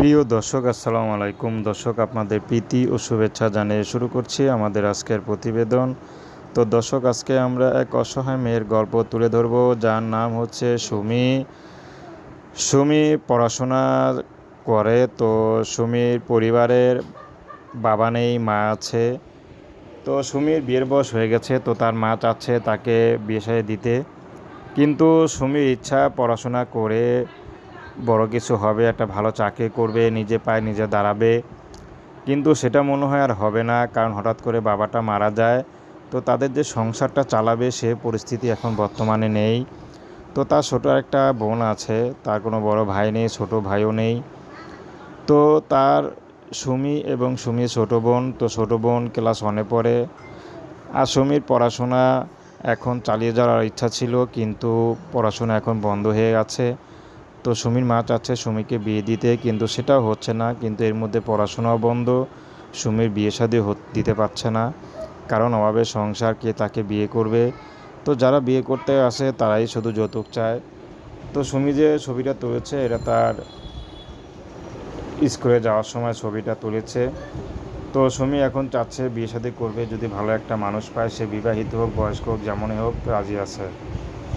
প্রিয় দর্শক, আসসালামু আলাইকুম। দর্শক, আপনাদের প্রীতি ও শুভেচ্ছা জানিয়ে শুরু করছি আমাদের আজকের প্রতিবেদন। তো দর্শক, আজকে আমরা এক অসহায় মেয়ের গল্প তুলে ধরব, যার নাম হচ্ছে সুমি। সুমি পড়াশোনা করে, তো সুমির পরিবারের বাবা নেই, মা আছে। তো সুমির বিয়ের বয়স হয়ে গেছে, তো তার মা চাচ্ছে তাকে বিয়ে দিতে। কিন্তু সুমির ইচ্ছা পড়াশোনা করে বড় কিছু হবে, একটা ভালো চাকরি করবে, নিজে পায়ে নিজে দাঁড়াবে। কিন্তু সেটা মনে হয় আর হবে না, কারণ হঠাৎ করে বাবাটা মারা যায়। তো তাদের যে সংসারটা চালাবে, সে পরিস্থিতি এখন বর্তমানে নেই। তো তার ছোটো একটা বোন আছে, তার কোনো বড় ভাই নেই, ছোট ভাইও নেই। তো তার সুমি এবং সুমির ছোটো বোন, তো ছোটো বোন ক্লাস ওয়ানে পড়ে। আর সুমির পড়াশোনা এখন চালিয়ে যাওয়ার ইচ্ছা ছিল, কিন্তু পড়াশোনা এখন বন্ধ হয়ে গেছে। তো সুমির মা চাচ্ছে সুমিকে বিয়ে দিতে, কিন্তু সেটাও হচ্ছে না। কিন্তু এর মধ্যে পড়াশোনাও বন্ধ। সুমির বিয়ে শাদী দিতে পারছে না। কারণ অভাবে সংসার কে তাকে বিয়ে করবে? তো যারা বিয়ে করতে আসে, তারাই শুধু যৌতুক চায়। তো সুমি যে ছবিটা তুলেছে, এটা তার স্কুলে যাওয়ার সময় ছবিটা তুলেছে। তো সুমি এখন চাচ্ছে বিয়ে শাদী করবে। যদি ভালো একটা মানুষ পায়, সে বিবাহিত হোক, বয়স্ক হোক, যেমনই হোক, রাজি আছে।